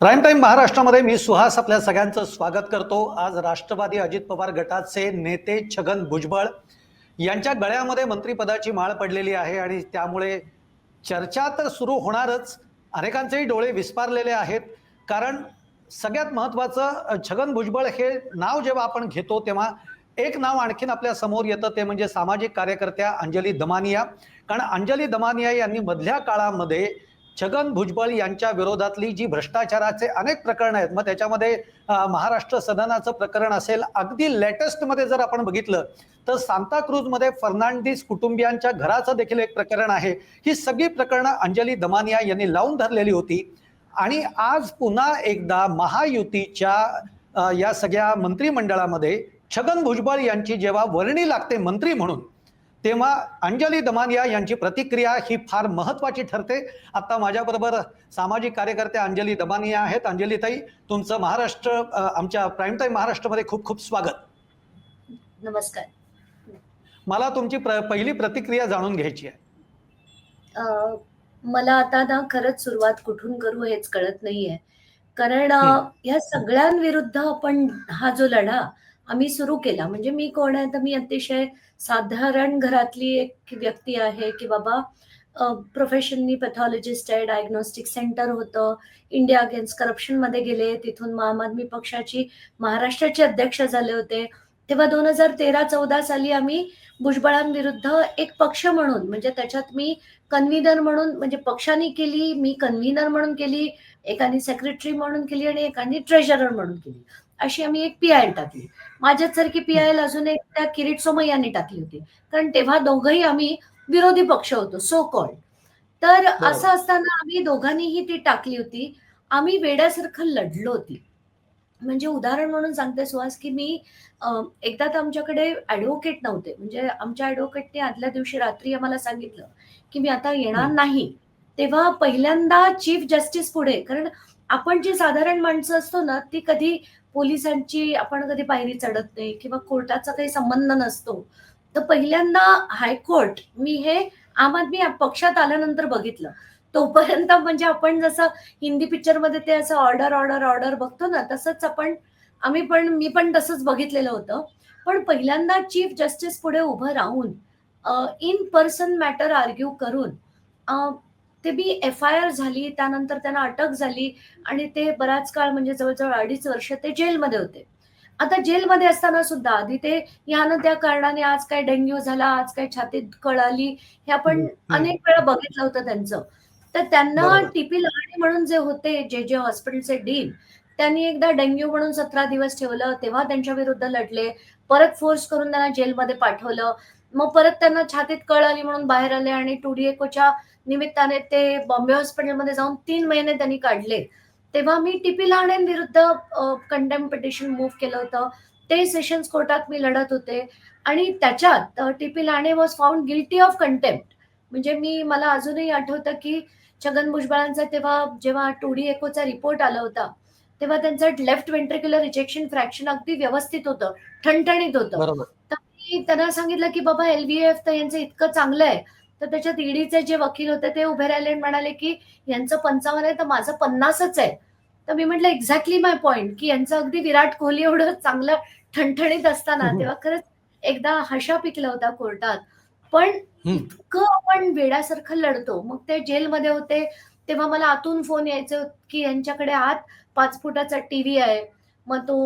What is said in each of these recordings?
Prime time महाराष्ट्रामध्ये मी सुहास आपल्या सगळ्यांचं स्वागत करतो. आज राष्ट्रवादी अजित पवार गटाचे नेते छगन भुजबळ यांच्या गळ्यामध्ये मंत्रिपदाची माळ पडलेली आहे आणि त्यामुळे चर्चा तर सुरू होणारच. अनेकांचेही डोळे विस्पारलेले आहेत. कारण सगळ्यात महत्त्वाचं छगन भुजबळ हे नाव जेव्हा आपण घेतो तेव्हा एक नाव आणखीन आपल्यासमोर येतं. ते म्हणजे सामाजिक कार्यकर्त्या अंजली दमानिया. कारण अंजली दमानिया यांनी मधल्या काळामध्ये छगन भुजबळ यांच्या विरोधातली जी भ्रष्टाचाराचे अनेक प्रकरणं आहेत मग त्याच्यामध्ये महाराष्ट्र सदनाचं प्रकरण असेल अगदी लेटेस्टमध्ये जर आपण बघितलं तर सांताक्रूजमध्ये फर्नांडिस कुटुंबियांच्या घराचं देखील एक प्रकरण आहे. ही सगळी प्रकरणं अंजली दमानिया यांनी लावून धरलेली होती. आणि आज पुन्हा एकदा महायुतीच्या या सगळ्या मंत्रिमंडळामध्ये छगन भुजबळ यांची जेव्हा वर्णी लागते मंत्री म्हणून तेव्हा अंजली दमानिया यांची प्रतिक्रिया ही फार महत्वाची ठरते. आता माझ्याबरोबर सामाजिक कार्यकर्त्या अंजली दमानिया आहेत. अंजली ताई तुमचं महाराष्ट्र आमच्या प्राईम टाईम महाराष्ट्रामध्ये खूप खूप स्वागत. नमस्कार. मला तुमची प्र, पहिली प्रतिक्रिया जाणून घ्यायची आहे. मला आता ना खरंच सुरुवात कुठून करू हेच कळत नाहीये. कारण अ, हं. या सगळ्यांविरुद्ध आपण हा जो लढा आम्ही सुरू केला. म्हणजे मी कोण आहे? तर मी अतिशय साधारण घरातली एक व्यक्ती आहे की बाबा प्रोफेशननी पॅथॉलॉजिस्ट आहे डायग्नोस्टिक सेंटर होतं. इंडिया अगेन्स्ट करप्शनमध्ये गेले. तिथून आम आदमी पक्षाची महाराष्ट्राचे अध्यक्ष झाले होते. तेव्हा दोन हजार तेरा चौदा साली आम्ही भुजबळांविरुद्ध एक पक्ष म्हणून म्हणजे त्याच्यात मी कन्व्हिनर म्हणून म्हणजे पक्षाने केली मी कन्व्हिनर म्हणून केली एकाने सेक्रेटरी म्हणून केली आणि एकाने ट्रेजरर म्हणून केली. अशी आम्ही एक पी आय टाकली. माझ्यासारखी पी आय अजून एक त्या किरीट सोमय्यांनी टाकली होती. कारण तेव्हा दोघंही आम्ही विरोधी पक्ष होतो सो कॉल्ड तर. असं असताना आम्ही दोघांनीही ती टाकली होती. आम्ही वेड्यासारखं लढलो होती. म्हणजे उदाहरण म्हणून सांगते सुहास की मी एकदा तर आमच्याकडे ऍडव्होकेट नव्हते. म्हणजे आमच्या ऍडव्होकेटने आदल्या दिवशी रात्री आम्हाला सांगितलं की मी आता येणार. नाही. तेव्हा पहिल्यांदा चीफ जस्टिस पुढे कारण आपण जी साधारण माणसं असतो ना ती कधी पोलिसांची आपण कधी पायरी चढत नाही किंवा कोर्टाचा काही संबंध नसतो. तर पहिल्यांदा हायकोर्ट मी हे आम आदमी पक्षात आल्यानंतर बघितलं. तोपर्यंत म्हणजे आपण जसं हिंदी पिक्चरमध्ये ते असं ऑर्डर ऑर्डर ऑर्डर बघतो ना तसंच आपण आम्ही पण मी पण तसंच बघितलेलं होतं. पण पहिल्यांदा चीफ जस्टिस पुढे उभं राहून इन पर्सन मॅटर आर्ग्यू करून ते बी एफ आय आर झाली त्यानंतर त्यांना अटक झाली आणि ते बराच काळ म्हणजे जवळजवळ अडीच वर्ष ते जेलमध्ये होते आता जेलमध्ये असताना सुद्धा आधी ते ह्यानं त्या कारणाने आज काय डेंग्यू झाला आज काय छातीत कळ आली हे आपण. अनेक वेळा बघितलं होतं त्यांचं तर त्यांना. टीपी लहाणे म्हणून जे होते जे जे हॉस्पिटलचे डीन त्यांनी एकदा डेंग्यू म्हणून सतरा दिवस ठेवलं तेव्हा त्यांच्या विरुद्ध लढले परत फोर्स करून त्यांना जेलमध्ये पाठवलं मग परत त्यांना छातीत कळ आली म्हणून बाहेर आले आणि टुडिएकोच्या निमित्ताने ते बॉम्बे हॉस्पिटलमध्ये जाऊन तीन महिने त्यांनी काढले. तेव्हा मी टीपी लहाण्यांविरुद्ध कंटेम पिटिशन मूव्ह केलं होतं. ते सेशन्स कोर्टात मी लढत होते. आणि त्याच्यात TP Lahane was found guilty of contempt म्हणजे मी मला अजूनही आठवतं की छगन भुजबळांचा तेव्हा जेव्हा टूडी एकोचा रिपोर्ट आला होता तेव्हा त्यांचं लेफ्ट वेंट्रिक्युलर रिजेक्शन फ्रॅक्शन अगदी व्यवस्थित होतं ठणठणीत होतं. बरोबर. मी त्यांना सांगितलं की बाबा एलबीएफ तर यांचं इतकं चांगलं आहे तर त्याच्यात ईडीचे जे वकील होते ते उभे राहिले म्हणाले की यांचं पंचावन्न आहे तर माझं पन्नासच आहे. तर मी म्हटलं एक्झॅक्टली माय पॉइंट की यांचं अगदी विराट कोहली एवढं चांगलं ठणठणीत असताना. तेव्हा खरंच एकदा हशा पिकला होता कोर्टात. पण. इतकं आपण वेड्यासारखं लढतो. मग ते जेलमध्ये होते. तेव्हा मला आतून फोन यायचे की यांच्याकडे आत पाच फुटाचा टीव्ही आहे. मग तो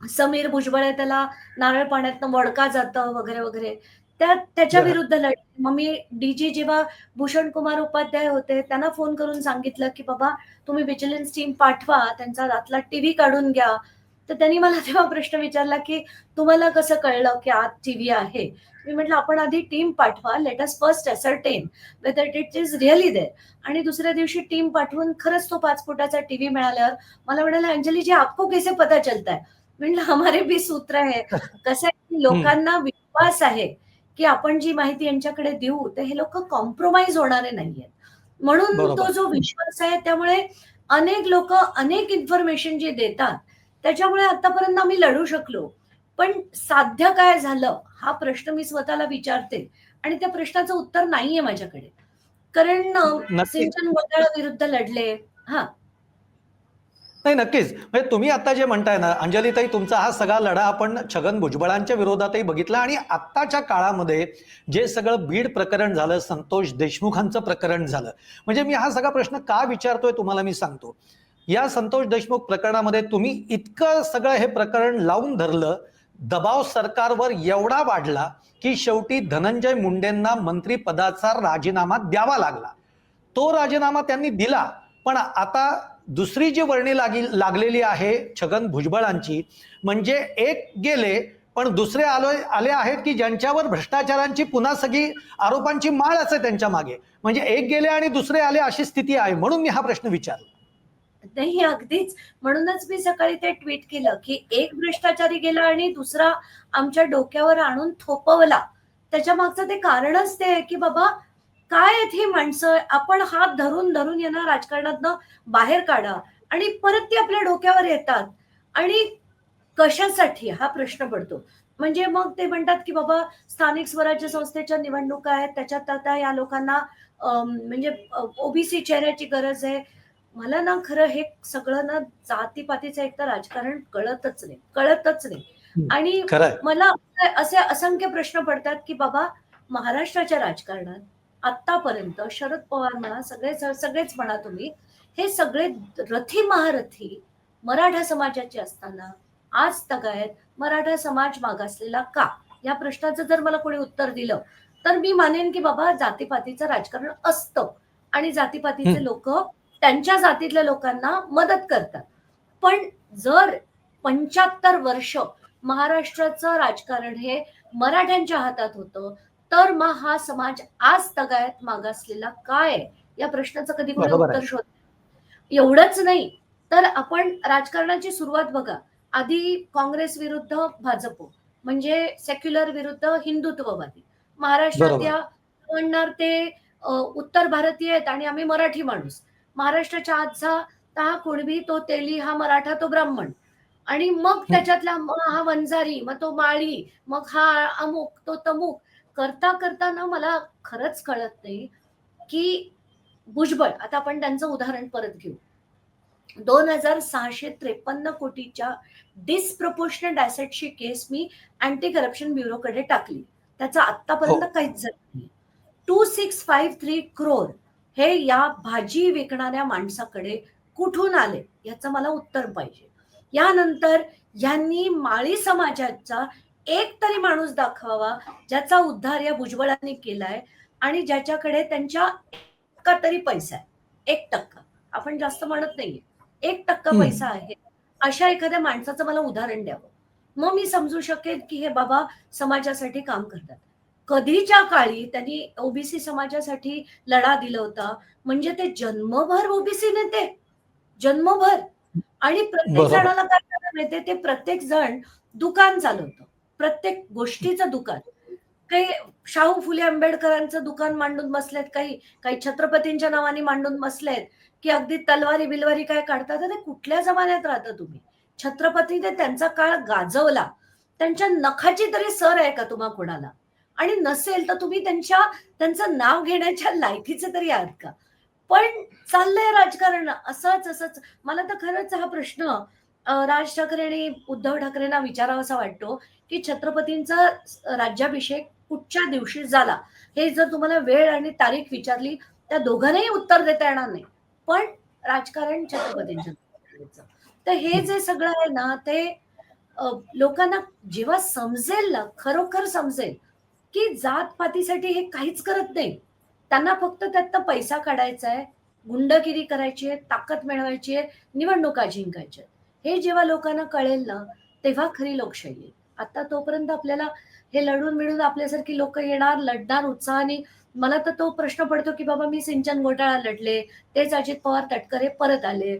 समीर भुजबळ आहे त्याला नारळ पाण्यातनं वडका जातं वगैरे वगैरे. त्या त्याच्या. विरुद्ध लढले मग मी डीजी जेव्हा भूषण कुमार उपाध्याय होते त्यांना फोन करून सांगितलं की बाबा तुम्ही विजिलन्स टीम पाठवा त्यांचा रातला टीव्ही काढून घ्या. तर त्यांनी मला तेव्हा प्रश्न विचारला की तुम्हाला कसं कळलं की आत टीव्ही आहे? मी म्हटलं आपण आधी टीम पाठवा let us first ascertain whether it is really there आणि दुसऱ्या दिवशी टीम पाठवून खरंच तो पाच फुटाचा टीव्ही मिळाल्यावर मला म्हणाला अंजली जी आपको कैसे पता चलता म्हटलं हमारे भी सूत्र आहे कसं आहे की लोकांना विश्वास आहे की आपण जी माहिती यांच्याकडे देऊ तर हे लोक कॉम्प्रोमाइज होणारे नाहीयेत. म्हणून. तो जो विश्वास आहे त्यामुळे अनेक लोक अनेक इन्फॉर्मेशन जी देतात त्याच्यामुळे आतापर्यंत आम्ही लढू शकलो. पण साध्य काय झालं हा प्रश्न मी स्वतःला विचारते आणि त्या प्रश्नाचं उत्तर नाहीये माझ्याकडे. कारण. सिंचन घोटाळ्याविरुद्ध लढले. हा. नाही नक्कीच. म्हणजे तुम्ही आता जे म्हणताय ना अंजलीताई तुमचा हा सगळा लढा आपण छगन भुजबळांच्या विरोधातही बघितला आणि आत्ताच्या काळामध्ये जे सगळं बीड प्रकरण झालं संतोष देशमुखांचं प्रकरण झालं. म्हणजे मी हा सगळा प्रश्न का विचारतोय तुम्हाला मी सांगतो. या संतोष देशमुख प्रकरणामध्ये तुम्ही इतकं सगळं हे प्रकरण लावून धरलं दबाव सरकारवर एवढा वाढला की शेवटी धनंजय मुंडेंना मंत्रिपदाचा राजीनामा द्यावा लागला. तो राजीनामा त्यांनी दिला पण आता दुसरी जी वर्णी लागी लागलेली आहे छगन भुजबळांची म्हणजे एक गेले पण दुसरे आलो आले आहेत की ज्यांच्यावर भ्रष्टाचारांची पुन्हा सगळी आरोपांची माळ असे त्यांच्या मागे. म्हणजे एक गेले आणि दुसरे आले अशी स्थिती आहे म्हणून मी हा प्रश्न विचारला नाही अगदीच. म्हणूनच मी सकाळी ते ट्विट केलं की एक भ्रष्टाचारी गेला आणि दुसरा आमच्या डोक्यावर आणून थोपवला. त्याच्या मागचं ते कारणच ते आहे की बाबा काय आहेत ही माणसं? आपण हात धरून धरून यांना राजकारणातनं बाहेर काढा आणि परत ती आपल्या डोक्यावर येतात. आणि कशासाठी? हा प्रश्न पडतो. म्हणजे मग ते म्हणतात की बाबा स्थानिक स्वराज्य संस्थेच्या निवडणुका आहेत. त्याच्यात आता या लोकांना म्हणजे ओबीसी चेहऱ्याची गरज आहे. मला ना खरं हे सगळं ना जातीपातीचं एक तर राजकारण कळतच नाही. कळतच नाही. आणि मला असे असंख्य प्रश्न पडतात की बाबा महाराष्ट्राच्या राजकारणात आतापर्यंत शरद पवार म्हणा सगळे सगळेच म्हणा तुम्ही हे सगळे रथी महारथी मराठा समाजाचे असताना आज तगायत मराठा समाज मागासलेला का या प्रश्नाचं जर मला कोणी उत्तर दिलं तर मी मानेन की बाबा जातीपातीचं राजकारण असतं आणि जातीपातीचे. लोक त्यांच्या जातीतल्या लोकांना मदत करतात पण जर पंच्याहत्तर वर्ष महाराष्ट्राचं राजकारण हे मराठ्यांच्या हातात होतं तर मग हा समाज आज तगायत मागासलेला काय? या प्रश्नाचं कधी कोणी. उत्तर शोध एवढंच नाही. तर आपण राजकारणाची सुरुवात बघा. आधी काँग्रेस विरुद्ध भाजप म्हणजे सेक्युलर विरुद्ध हिंदुत्ववादी. महाराष्ट्रात. या म्हणणार ते उत्तर भारतीय आहेत आणि आम्ही मराठी माणूस. महाराष्ट्राच्या आजचा हा कुणबी तो तेली हा मराठा तो ब्राह्मण. आणि मग त्याच्यातला मग हा वंजारी मग तो माळी मग हा अमुक तो तमुक. करता करता ना मला खरंच कळत नाही की भुजबळ आता आपण त्यांचं उदाहरण परत घेऊ. दोन हजार सहाशे त्रेपन्न कोटीच्या डिसप्रपोर्शनेट ऍसेटची केस मी अँटी करप्शन ब्युरोकडे टाकली. त्याचं आतापर्यंत काहीच झालं नाही. Two six five three crore हे या भाजी विकणाऱ्या माणसाकडे कुठून आले? याचं मला उत्तर पाहिजे. यानंतर यांनी माळी समाजाचा एक तरी माणूस दाखवावा ज्याचा उद्धार या भुजबळांनी केलाय आणि ज्याच्याकडे त्यांच्या टक्का तरी पैसा आहे. एक टक्का. आपण जास्त म्हणत नाहीये. एक टक्का. पैसा आहे. अशा एखाद्या माणसाचं मला उदाहरण द्यावं. मग मी समजू शकेल की हे बाबा समाजासाठी काम करतात. कधीच्या काळी त्यांनी ओबीसी समाजासाठी लढा दिला होता. म्हणजे ते जन्मभर ओबीसी नेते. जन्मभर. आणि प्रत्येक. जणाला काय करायला माहितीये ते प्रत्येक जण दुकान चालवतं. प्रत्येक गोष्टीचं दुकान. काही शाहू फुले आंबेडकरांचं दुकान मांडून बसलेत काही काही छत्रपतींच्या नावाने मांडून बसलेत की अगदी तलवारी बिलवारी काय काढतात? ते कुठल्या जमान्यात राहता तुम्ही? छत्रपतीने त्यांचा काळ गाजवला. त्यांच्या नखाची तरी सर आहे का तुम्हा कोणाला? आणि नसेल तर तुम्ही त्यांच्या त्यांचं नाव घेण्याच्या लायकीचे तरी आहात का? पण चाललंय राजकारण असंच असंच. मला तर खरंच हा प्रश्न राज ठाकरे आणि उद्धव ठाकरेंना विचारावासा वाटतो की छत्रपतींचा राज्याभिषेक कुठच्या दिवशी झाला? हे जर तुम्हाला वेळ आणि तारीख विचारली त्या दोघांनाही उत्तर देता येणार नाही. पण राजकारण छत्रपतींच्या तर हे जे सगळं आहे ना ते लोकांना जेव्हा समजेल ना खरोखर समजेल की जातपातीसाठी हे काहीच करत नाही. त्यांना फक्त त्यातनं पैसा काढायचा आहे गुंडगिरी करायची आहे ताकद मिळवायची आहे निवडणुका जिंकायच्या हे जेव्हा लोकांना कळेल ना तेव्हा खरी लोकशाही आहे. आता तोपर्यंत आपल्याला हे लढून मिळून आपल्यासारखी लोक येणार लढणार उत्साहाने. मला तर तो प्रश्न पडतो की बाबा मी सिंचन घोटाळा लढले तेच अजित पवार तटकरे परत आले.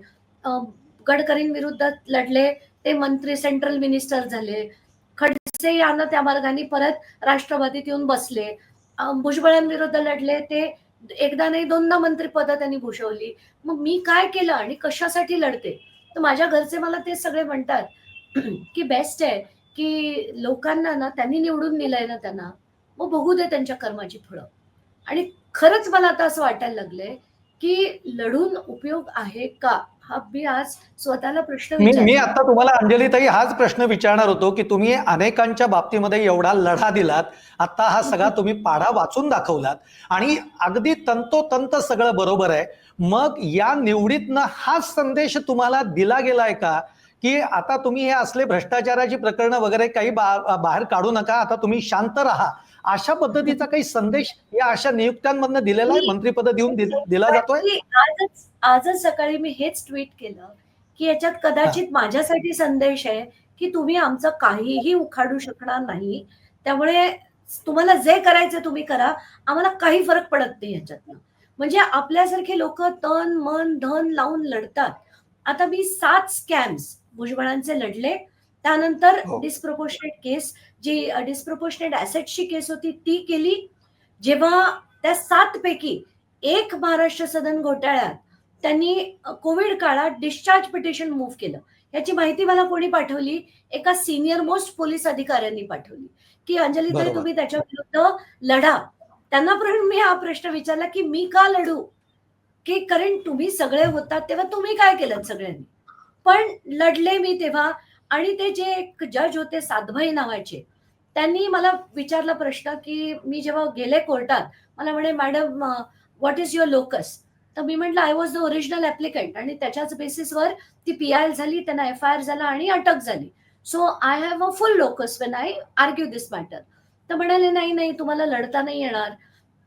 गडकरींविरुद्ध लढले ते मंत्री सेंट्रल मिनिस्टर झाले. खडसे यांना त्या मार्गाने परत राष्ट्रवादीत येऊन बसले. भुजबळांविरुद्ध लढले ते एकदा नाही दोनदा मंत्रीपद त्यांनी भूषवली. मग मी काय केलं आणि कशासाठी लढते? तर माझ्या घरचे मला ते सगळे म्हणतात की बेस्ट आहे. की लोकांना ना त्यांनी निवडून दिलंय ना त्यांना मग बघू दे त्यांच्या कर्माची फळं. आणि खरंच मला आता असं वाटायला लागलंय की लढून उपयोग आहे का? हा मी आज स्वतःला प्रश्न मी मी आता तुम्हाला अंजलीताई हाच प्रश्न विचारणार होतो की तुम्ही अनेकांच्या बाबतीमध्ये एवढा लढा दिलात आता हा सगळा तुम्ही पाढा वाचून दाखवलात आणि अगदी तंतोतंत सगळं बरोबर आहे. मग या निवडीतनं हाच संदेश तुम्हाला दिला गेलाय का? की आता तुम्ही हे असले भ्रष्टाचाराची प्रकरणं वगैरे काही बा- बाहेर काढू नका आता तुम्ही शांत राहा. अशा पद्धतीचा काही संदेश या अशा नियुक्त्यांमधनं दिलेला आहे? मंत्रिपद देऊन दिला जातोय? आजच आजच सकाळी मी हेच ट्विट केलं की याच्यात कदाचित माझ्यासाठी संदेश आहे की तुम्ही आमचं काहीही उखाडू शकणार नाही त्यामुळे तुम्हाला जे करायचं तुम्ही करा आम्हाला काही फरक पडत नाही याच्यातनं. म्हणजे आपल्यासारखे लोक तन मन धन लावून लढतात. आता मी सात स्कॅम्स भुजबळांचे लढले. त्यानंतर हो. डिस्प्रपोर्शनेट केस जी डिस्प्रपोर्शनेट ऍसेटची केस होती ती केली. जेव्हा त्या सात पैकी एक महाराष्ट्र सदन घोटाळ्यात त्यांनी कोविड काळात डिस्चार्ज पिटिशन मूव्ह केलं. याची माहिती मला कोणी पाठवली? एका सिनियर मोस्ट पोलीस अधिकाऱ्यांनी पाठवली. की अंजली बरोबर. तुम्ही त्याच्या विरुद्ध लढा. त्यांना पण मी हा प्रश्न विचारला की मी का लढू? की कारण तुम्ही सगळे होतात तेव्हा तुम्ही काय केलं सगळ्यांनी? पण लढले मी तेव्हा. आणि ते जे एक जज होते साधभाई नावाचे त्यांनी मला विचारला प्रश्न की मी जेव्हा गेले कोर्टात मला म्हणे madam what is your locus तर मी म्हटलं I was the original applicant आणि त्याच्याच बेसिसवर ती पी आय एल झाली त्यांना एफ आय आर झाला आणि अटक झाली. So I have a full locus when I argue this matter तर म्हणाले नाही नाही तुम्हाला लढता नाही येणार.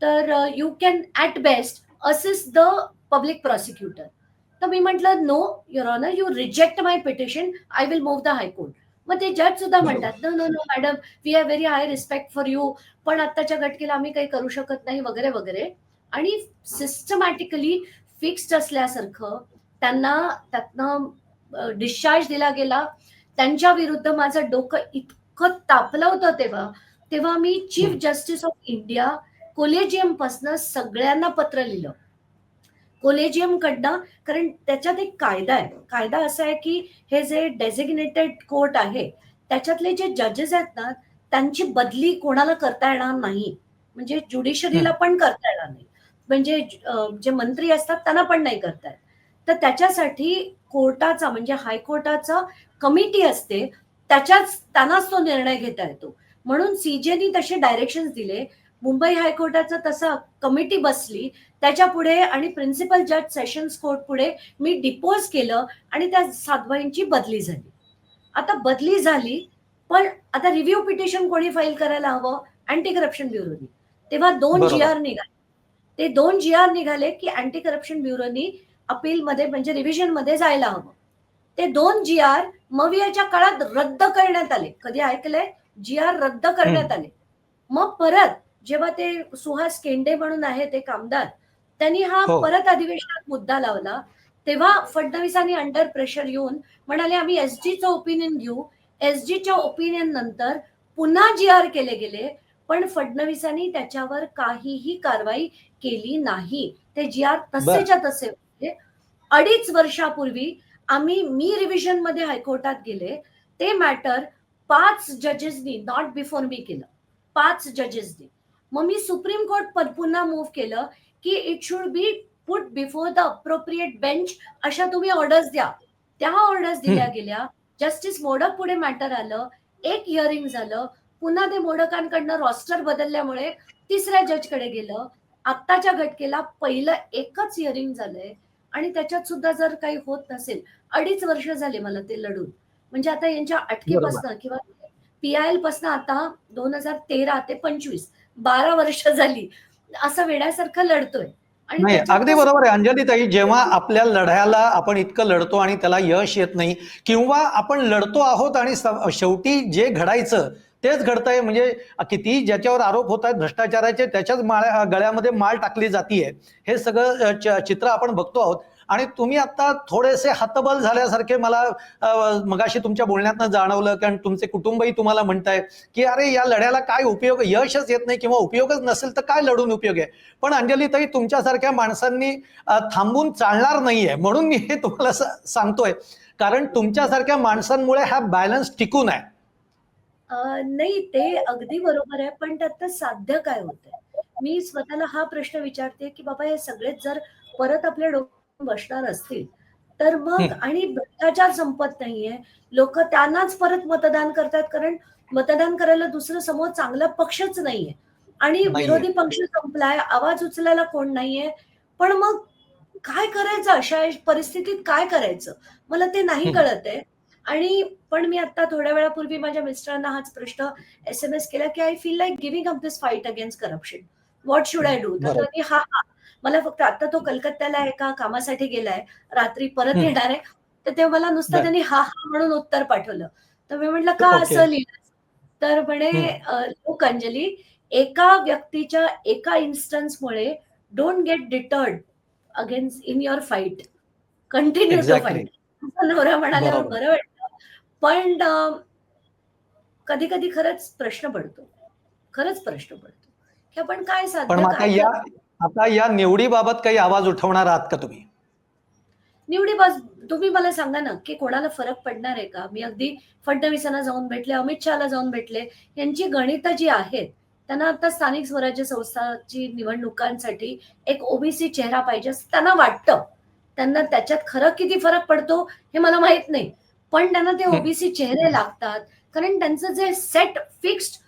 तर you can at best assist the public prosecutor तर मी म्हटलं no your honour you reject my petition I will move the high court मग ते जज सुद्धा. म्हणतात no no no madam we have very high respect for you पण आत्ताच्या घटकेला आम्ही काही करू शकत नाही वगैरे वगैरे. आणि सिस्टमॅटिकली फिक्स्ड असल्यासारखं त्यांना त्यातनं डिस्चार्ज दिला गेला. त्यांच्या विरुद्ध माझं डोकं इतकं तापलं होतं तेव्हा तेव्हा मी chief. Justice of India collegium पासन सगळ्यांना पत्र लिहिलं. कोलेजियम कडनं कारण त्याच्यात एक कायदा आहे. कायदा असा आहे की हे जे डेझिग्नेटेड कोर्ट आहे त्याच्यातले जे जजेस आहेत ना त्यांची बदली कोणाला करता येणार नाही. म्हणजे ज्युडिशरीला पण करता येणार नाही. म्हणजे जे मंत्री असतात त्यांना पण नाही करता येत. तर त्याच्यासाठी कोर्टाचा म्हणजे हायकोर्टाचा कमिटी असते त्याच्याच त्यांनाच तो निर्णय घेता येतो. म्हणून सीजेनी तसे डायरेक्शन दिले. मुंबई हायकोर्टाचा तसा कमिटी बसली त्याच्या पुढे आणि प्रिन्सिपल जज सेशन्स कोर्ट पुढे मी डिपोज केलं आणि त्या सातबाईंची बदली झाली. आता बदली झाली पण आता रिव्ह्यू पिटिशन कोणी फाईल करायला हवं? अँटी करप्शन ब्युरोनी तेव्हा दोन. जी आर निघाले. ते दोन जी आर निघाले की अँटी करप्शन ब्युरोनी अपील मध्ये म्हणजे रिव्हिजनमध्ये जायला हवं. ते दोन जी आर मवियाच्या काळात रद्द करण्यात आले. कधी ऐकलंय? जी आर रद्द करण्यात आले. मग परत जेव्हा ते सुहास केंडे म्हणून आहे ते कामदार त्यांनी हा हो. परत अधिवेशनात मुद्दा लावला. तेव्हा फडणवीसांनी अंडर प्रेशर येऊन म्हणाले आम्ही एसजीचं ओपिनियन घेऊ. एसजीच्या ओपिनियन नंतर पुन्हा जी आर केले गेले पण फडणवीसांनी त्याच्यावर काहीही कारवाई केली नाही. ते जी आर तसेच्या तसे होते. अडीच वर्षापूर्वी आम्ही मी रिव्हिजनमध्ये हायकोर्टात गेले. ते मॅटर पाच जजेसनी नॉट बिफोर मी केलं. पाच जजेसनी मग मी सुप्रीम कोर्ट पुन्हा मूव्ह केलं. की it should be put before the appropriate bench अशा तुम्ही ऑर्डर्स द्या. त्या ऑर्डर्स दिल्या गेल्या. जस्टिस मोडक पुढे मॅटर आलं. एक हिअरिंग झालं. पुन्हा ते मोडकांकडनं रॉस्टर बदलल्यामुळे तिसऱ्या जजकडे गेलं. आत्ताच्या घटकेला पहिलं एकच हिअरिंग झालंय. आणि त्याच्यात सुद्धा जर काही होत नसेल अडीच वर्ष झाले मला ते लढून. म्हणजे आता यांच्या अटकेपासून किंवा पी आय एलपासून आता दोन हजार तेरा ते पंचवीस बारा वर्ष झाली. असं वेड्यासारखं लढतोय. नाही अगदी बरोबर आहे अंजली ताई जेव्हा आपल्या लढ्याला आपण इतकं लढतो आणि त्याला यश येत नाही किंवा आपण लढतो आहोत आणि शेवटी जे घडायचं तेच घडतंय म्हणजे किती ज्याच्यावर आरोप होत आहेत भ्रष्टाचाराचे त्याच्याच माळ गळ्यामध्ये माळ टाकली जातीये. हे सगळं चित्र आपण बघतो आहोत. आणि तुम्ही आता थोडेसे हतबल झाल्यासारखे मला मगाशी तुमच्या बोलण्यातनं जाणवलं कारण तुमचे कुटुंबही तुम्हाला म्हणताय की अरे या लढ्याला काय उपयोग यशच येत नाही किंवा उपयोगच नसेल तर काय लढून उपयोग आहे? पण अंजली ताई तुमच्यासारख्या माणसांनी थांबून चालणार नाहीये म्हणून मी हे तुम्हाला सांगतोय. कारण तुमच्यासारख्या माणसांमुळे हा बॅलन्स टिकून आहे. नाही ते अगदी बरोबर आहे पण त्यात साध्य काय होतंय? मी स्वतःला हा प्रश्न विचारते की बाबा हे सगळेच जर परत आपल्या डोक्यात बसणार असतील. तर मग. आणि भ्रष्टाचार संपत नाहीये. लोक त्यांनाच परत मतदान करतात कारण मतदान करायला दुसरं समोर चांगला पक्षच नाहीये. आणि. विरोधी पक्ष संपलाय आवाज उचलायला कोण नाहीये. पण मग काय करायचं? अशा परिस्थितीत काय करायचं? मला ते नाही. कळत आहे आणि पण मी आता थोड्या वेळापूर्वी माझ्या मिस्टरांना हाच प्रश्न एस एम एस केला की I feel like giving up this fight against corruption what should I do तर हा- मला फक्त आता तो कलकत्त्याला एका कामासाठी गेलाय रात्री परत. येणार आहे तर ते मला नुसतं. त्यांनी हा हा म्हणून उत्तर पाठवलं. तर मी म्हटलं का. असं लिहिलं तर म्हणे लोक अंजली एका व्यक्तीच्या एका इन्स्टन्समुळे don't get deterred against in your fight continue to fight नवरा म्हणाल्यावर बरोबर. बरं वाटतं पण कधी कधी खरंच प्रश्न पडतो. खरंच प्रश्न पडतो. की आपण काय मग आता या निवडीबाबत काही आवाज उठवणार आहात का तुम्ही? निवडी बस तुम्ही मला सांगा ना की कोणाला फरक पडणार आहे का? मी अगदी फडणवीसांना जाऊन भेटले अमित शहाला जाऊन भेटले यांची गणितं जी आहेत त्यांना आता स्थानिक स्वराज्य संस्थाची निवडणुकांसाठी एक ओबीसी चेहरा पाहिजे असं त्यांना वाटतं. त्यांना त्याच्यात खरं किती फरक पडतो हे मला माहीत नाही. पण त्यांना ते. ओबीसी चेहरे लागतात कारण त्यांचं जे सेट फिक्स्ड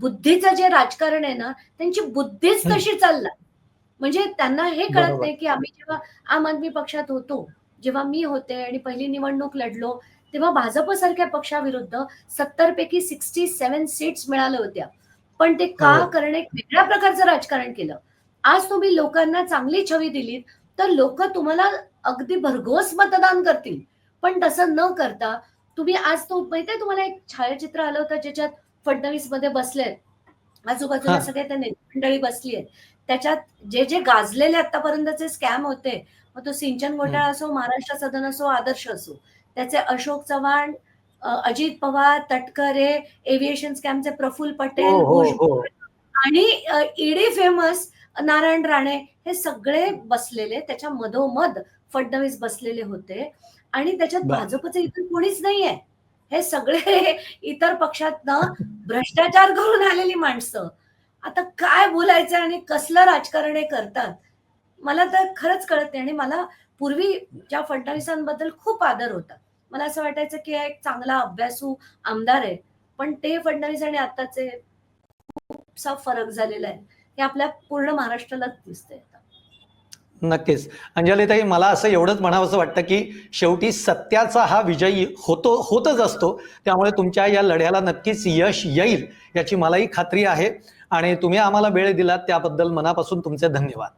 बुद्धीचं जे राजकारण आहे ना त्यांची बुद्धीच. तशी चालला म्हणजे त्यांना हे कळत. नाही की आम्ही जेव्हा आम आदमी पक्षात होतो जेव्हा मी होते आणि पहिली निवडणूक लढलो तेव्हा भाजप सारख्या पक्षाविरुद्ध सत्तर पैकी सिक्स्टी सेव्हन सीट्स मिळाल्या होत्या पण ते का हो. कारण वेगळ्या प्रकारचं राजकारण केलं आज तुम्ही लोकांना चांगली छवी दिलीत तर लोक तुम्हाला अगदी भरघोस मतदान करतील पण तसं न करता तुम्ही आज तो माहितीये तुम्हाला एक छायाचित्र आलं होतं ज्याच्यात फडणवीसमध्ये बसलेत आजूबाजूला. सगळे त्या नेते मंडळी बसली आहेत त्याच्यात जे जे गाजलेले आतापर्यंतचे स्कॅम होते मग तो सिंचन घोटाळा असो महाराष्ट्र सदन असो आदर्श असो त्याचे अशोक चव्हाण अजित पवार तटकरे एव्हिएशन स्कॅमचे प्रफुल्ल पटेल हो हो हो. आणि ईडी फेमस नारायण राणे हे सगळे बसलेले त्याच्या मधोमध फडणवीस बसलेले होते. आणि त्याच्यात. भाजपचं इतर कोणीच नाहीये. हे सगळे इतर पक्षात भ्रष्टाचार करून आलेली माणसं. आता काय बोलायचं आणि कसलं राजकारण हे करतात? मला तर खरंच कळत नाही आणि मला पूर्वी ज्या फडणवीसांबद्दल खूप आदर होता. मला असं वाटायचं की एक चांगला अभ्यासू आमदार आहे. पण ते फडणवीस आणि आताचे खूपसा फरक झालेला आहे. हे आपल्या पूर्ण महाराष्ट्रालाच दिसतंय. नक्कीच. अंजलीताई मला असं एवढंच म्हणावंसं वाटतं की शेवटी सत्याचा हा विजयी होतो होतच असतो. त्यामुळे तुमच्या या लढ्याला नक्कीच यश येईल याची मलाही खात्री आहे. आणि तुम्ही आम्हाला वेळ दिलात त्याबद्दल मनापासून तुमचे धन्यवाद.